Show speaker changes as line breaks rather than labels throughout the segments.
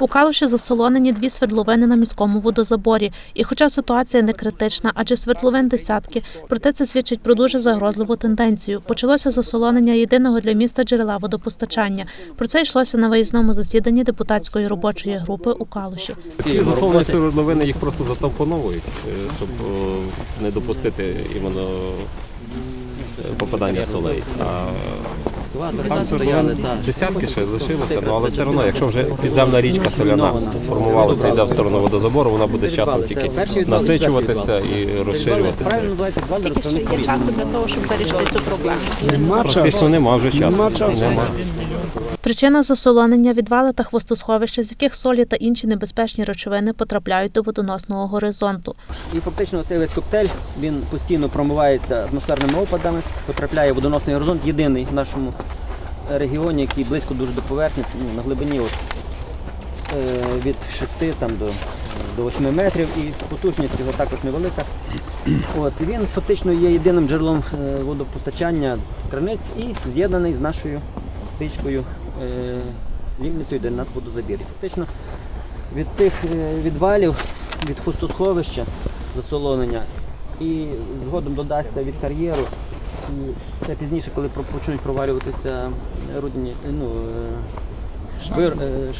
У Калуші засолонені дві свердловини на міському водозаборі. І хоча ситуація не критична, адже свердловин десятки, проте це свідчить про дуже загрозливу тенденцію. Почалося засолонення єдиного для міста джерела водопостачання. Про це йшлося на виїзному засіданні депутатської робочої групи у Калуші.
Ті засолені свердловини їх просто затампоновують, е, щоб е, не допустити іменно е, попадання солей. Там свердловин десятки ще лишилося, ну, але все одно, якщо вже підземна річка соляна сформувалася йде в сторону водозабору, вона буде з часом тільки насичуватися і розширюватися.
Скільки ще є часу для того, щоб вирішити цю проблему?
Практично нема вже часу. Нема.
Причина засолонення відвали та хвостосховища, з яких солі та інші небезпечні речовини потрапляють до водоносного горизонту.
І фактично цей весь коктейль він постійно промивається атмосферними опадами, потрапляє в водоносний горизонт, єдиний в нашому регіоні, який близько дуже до поверхні, ну, на глибині от, е, від 6 там, до, до 8 метрів, і потужність його також невелика. От, він фактично є єдиним джерелом е, водопостачання криниць і з'єднаний з нашою річкою е, Вільницею, де у нас водозабір. Фактично від тих е, відвалів, від хвостосховища засолонення і згодом додасться від кар'єру. І це пізніше, коли почнуть провалюватися рудні, ну, е, швир, е,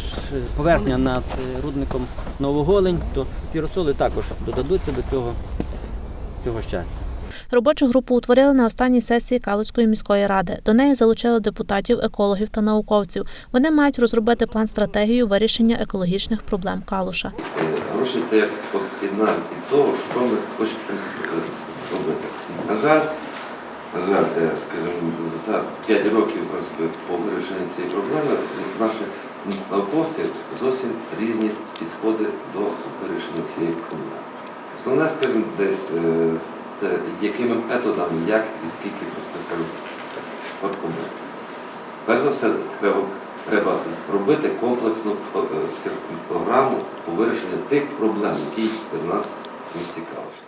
поверхня над рудником Новоголень, то піросоли також додадуться до цього, цього щастя.
Робочу групу утворили на останній сесії Калуської міської ради. До неї залучили депутатів, екологів та науковців. Вони мають розробити план стратегію вирішення екологічних проблем Калуша.
Гроші це як одна від того, що ми хочемо е, зробити. На жаль, на жаль, скажімо, за 5 років по вирішенню цієї проблеми наші науковці зовсім різні підходи до вирішення цієї проблеми. Основне, скажімо, десь це якими методами, як і скільки скажімо, швидкому. Перш за все, треба, треба зробити комплексну е, програму по вирішенню тих проблем, які в нас місті Калуш.